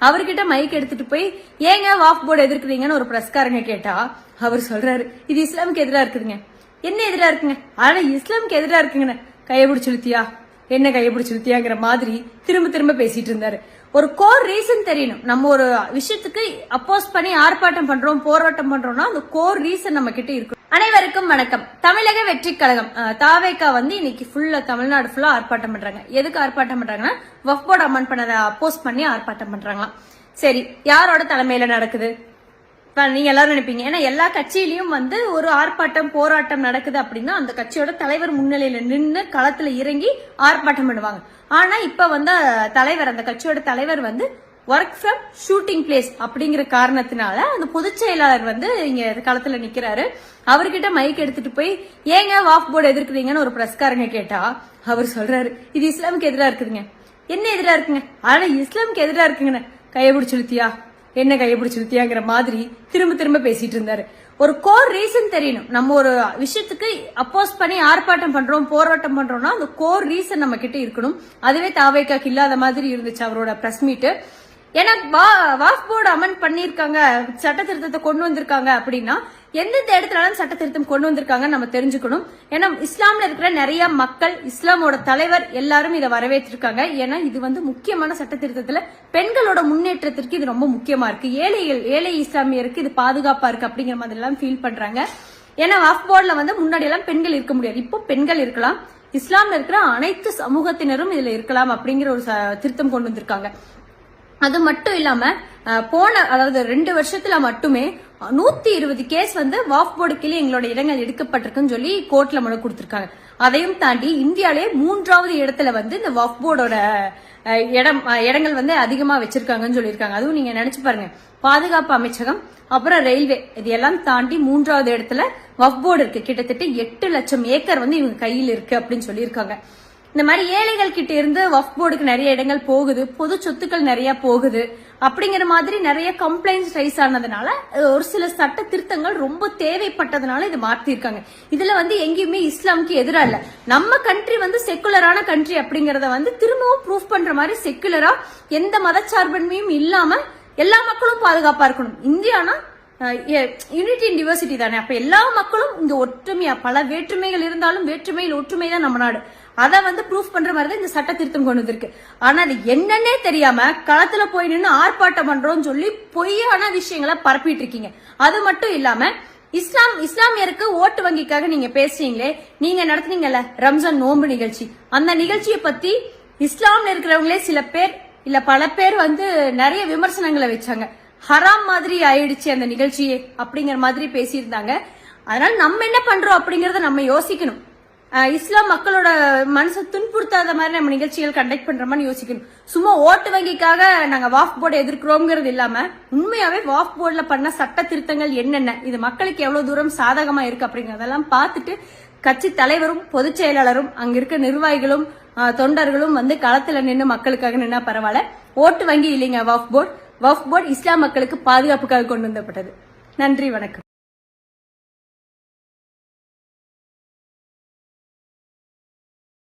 அவர்கிட்ட மைக் எடுத்துட்டு போய் ஏங்க வாஃப் போர்டு எதிர்க்கிறீங்கன்னு ஒரு பிரஸ்காரங்க கேட்டா அவர் சொல்றாரு இது இஸ்லாமுக்கு எதிராக இருக்குதுங்க. என்ன எதிராக இருக்குங்க? ஆனா இஸ்லாமுக்கு எதிராக இருக்குங்கன்னு கையை பிடிச்சிருத்தியா என்ன கையை பிடிச்சு மாதிரி திரும்ப திரும்ப பேசிட்டு இருந்தாரு. ஒரு கோர் ரீசன் தெரியணும். நம்ம ஒரு விஷயத்துக்கு அப்போஸ் பண்ணி ஆர்ப்பாட்டம் பண்றோம் போராட்டம் பண்றோம்னா அந்த கோர் ரீசன் நம்ம கிட்ட இருக்கும் அனைவருக்கும் வணக்கம். தமிழக வெற்றி கழகம் தாவேக்கா வந்து இன்னைக்கு ஃபுல்லா தமிழ்நாடு ஃபுல்லா ஆர்ப்பாட்டம் பண்றாங்க. எதுக்கு ஆர்ப்பாட்டம் பண்றாங்கன்னா வஃப் போர்டு அமன் பண்ணதை அப்போஸ் பண்ணி ஆர்ப்பாட்டம் பண்றாங்களாம். சரி யாரோட தலைமையில நடக்குது? நீங்க எல்லாரும் நினைப்பீங்க. ஏன்னா எல்லா கட்சியிலயும் வந்து ஒரு ஆர்ப்பாட்டம் போராட்டம் நடக்குது அப்படின்னா அந்த கட்சியோட தலைவர் முன்னிலையில நின்று களத்துல இறங்கி ஆர்ப்பாட்டம் பண்ணுவாங்க. ஆனா இப்ப வந்து தலைவர் அந்த கட்சியோட தலைவர் வந்து ஒர்க் ஃப்ரம் ஷூட்டிங் பிளேஸ் அப்படிங்கிற காரணத்தினால அந்த பொதுச் செயலாளர் வந்து இங்க களத்துல நிக்கிறாரு. அவர்கிட்ட மைக் எடுத்துட்டு போய் ஏங்க வாஃப் போர்டு எதிர்க்கிறீங்கன்னு ஒரு பிரஸ்காரங்க கேட்டா அவர் சொல்றாரு இது இஸ்லாமுக்கு எதிரா இருக்குதுங்க. என்ன எதிரா இருக்குங்க? ஆனா இஸ்லாமுக்கு எதிரா இருக்குங்கன்னு கையை பிடிச்சலுத்தியா என்ன கையை பிடிச்சு மாதிரி திரும்ப திரும்ப பேசிட்டு இருந்தாரு. ஒரு கோர் ரீசன் தெரியணும். நம்ம ஒரு விஷயத்துக்கு அப்போஸ் பண்ணி ஆர்ப்பாட்டம் பண்றோம் போராட்டம் பண்றோம்னா அந்த கோர் ரீசன் நம்ம கிட்ட இருக்கணும். அதுவே தாவேக்காக்கு இல்லாத மாதிரி இருந்துச்சு அவரோட பிரஸ் மீட்டு ஏன்னா வா- வாஃப் போர்டு அமெண்ட் பண்ணிருக்காங்க சட்ட திருத்தத்தை கொண்டு வந்திருக்காங்க அப்படின்னா எந்தெந்த இடத்துலலாம் சட்ட திருத்தம் கொண்டு வந்திருக்காங்கன்னு நம்ம தெரிஞ்சுக்கணும். ஏன்னா இஸ்லாம்ல இருக்கிற நிறைய மக்கள் இஸ்லாமோட தலைவர் எல்லாரும் இதை வரவேற்றிருக்காங்க. ஏன்னா இது வந்து முக்கியமான சட்ட திருத்தத்துல பெண்களோட முன்னேற்றத்திற்கு இது ரொம்ப முக்கியமா இருக்கு. ஏழைகள் ஏழை இஸ்லாமியருக்கு இது பாதுகாப்பா இருக்கு அப்படிங்கிற மாதிரி எல்லாம் ஃபீல் பண்றாங்க. ஏன்னா வாஃப் போர்டுல வந்து முன்னாடி எல்லாம் பெண்கள் இருக்க முடியாது. இப்போ பெண்கள் இருக்கலாம். இஸ்லாம்ல இருக்கிற அனைத்து சமூகத்தினரும் இதுல இருக்கலாம் அப்படிங்கிற ஒரு ச- திருத்தம் கொண்டு வந்திருக்காங்க. அது மட்டும் இல்லாம போன அதாவது ரெண்டு வருஷத்துல மட்டுமே நூத்தி இருபது கேஸ் வந்து வாஃப் போர்டு கீழே எங்களோட இடங்கள் எடுக்கப்பட்டிருக்குன்னு சொல்லி கோர்ட்ல மனு கொடுத்திருக்காங்க. அதையும் தாண்டி இந்தியாலே மூன்றாவது இடத்துல வந்து இந்த வாஃப் போர்டோட இடம் இடங்கள் வந்து அதிகமா வச்சிருக்காங்கன்னு சொல்லியிருக்காங்க. அதுவும் நீங்க நினைச்சு பாருங்க. பாதுகாப்பு அமைச்சகம் அப்புறம் ரயில்வே இது எல்லாம் தாண்டி மூன்றாவது இடத்துல வஃப் போர்டு இருக்கு. கிட்டத்தட்ட எட்டு லட்சம் ஏக்கர் வந்து இவங்க கையில் இருக்கு அப்படின்னு சொல்லியிருக்காங்க. இந்த மாதிரி ஏழைகள் கிட்ட இருந்து வஃப் போர்டுக்கு நிறைய இடங்கள் போகுது பொது சொத்துக்கள் நிறைய போகுது அப்படிங்கிற மாதிரி நிறைய கம்ப்ளைண்ட்ஸ் ரைஸ் ஆனதுனால ஒரு சில சட்ட திருத்தங்கள் ரொம்ப தேவைப்பட்டதுனால இது மாத்திருக்காங்க. இதுல வந்து எங்கேயுமே இஸ்லாமுக்கு எதிராக இல்ல. நம்ம கண்ட்ரி வந்து செக்குலரான கண்ட்ரி அப்படிங்கறத வந்து திரும்பவும் ப்ரூஃப் பண்ற மாதிரி செக்குலரா எந்த மதச்சார்பன்மையும் இல்லாம எல்லா மக்களும் பாதுகாப்பா இருக்கணும். இந்தியானா யூனிட்டி இன் டிவர்சிட்டி தானே? அப்ப எல்லா மக்களும் இங்க ஒற்றுமையா பல வேற்றுமைகள் இருந்தாலும் வேற்றுமையில் ஒற்றுமை தான் நம்ம நாடு. அதை வந்து ப்ரூஃப் பண்ற மாதிரி தான் இந்த சட்ட திருத்தம் கொண்டு வந்திருக்கு. ஆனா அது என்னன்னே தெரியாம களத்துல போய் நின்று ஆர்ப்பாட்டம் பண்றோம்னு சொல்லி பொய்யான விஷயங்களை பரப்பிட்டு இருக்கீங்க. அது மட்டும் இல்லாம இஸ்லாம் இஸ்லாமியருக்கு ஓட்டு வங்கிக்காக நீங்க பேசுறீங்களே நீங்க நடத்துனீங்கல்ல ரம்ஜான் நோன்பு நிகழ்ச்சி. அந்த நிகழ்ச்சியை பத்தி இஸ்லாம்ல இருக்கிறவங்களே சில பேர் இல்ல பல பேர் வந்து நிறைய விமர்சனங்களை வச்சாங்க. ஹராம் மாதிரி ஆயிடுச்சு அந்த நிகழ்ச்சியே அப்படிங்கிற மாதிரி பேசியிருந்தாங்க. அதனால நம்ம என்ன பண்றோம் அப்படிங்கறத நம்ம யோசிக்கணும். இஸ்லாம் மக்களோட மனசை துன்புறுத்தாத மாதிரி நம்ம நிகழ்ச்சிகள் கண்டக்ட் பண்ற மாதிரி யோசிக்கணும். சும்மா ஓட்டு வங்கிக்காக நாங்க வாஃப் போர்டை எதிர்க்கிறோங்கிறது இல்லாம உண்மையாவே வாஃப் போர்டில் பண்ண சட்ட திருத்தங்கள் என்னென்ன இது மக்களுக்கு எவ்வளவு தூரம் சாதகமா இருக்கு அப்படிங்கறதெல்லாம் பார்த்துட்டு கட்சி தலைவரும் பொதுச் செயலாளரும் அங்க இருக்க நிர்வாகிகளும் தொண்டர்களும் வந்து களத்துல நின்று மக்களுக்காக நின்னா பரவாயில்ல. ஓட்டு வங்கி இல்லைங்க Waqf board. Waqf board Islam மக்களுக்கு பாதுகாப்புக்காக கொண்டு வந்தப்பட்டது. நன்றி வணக்கம்.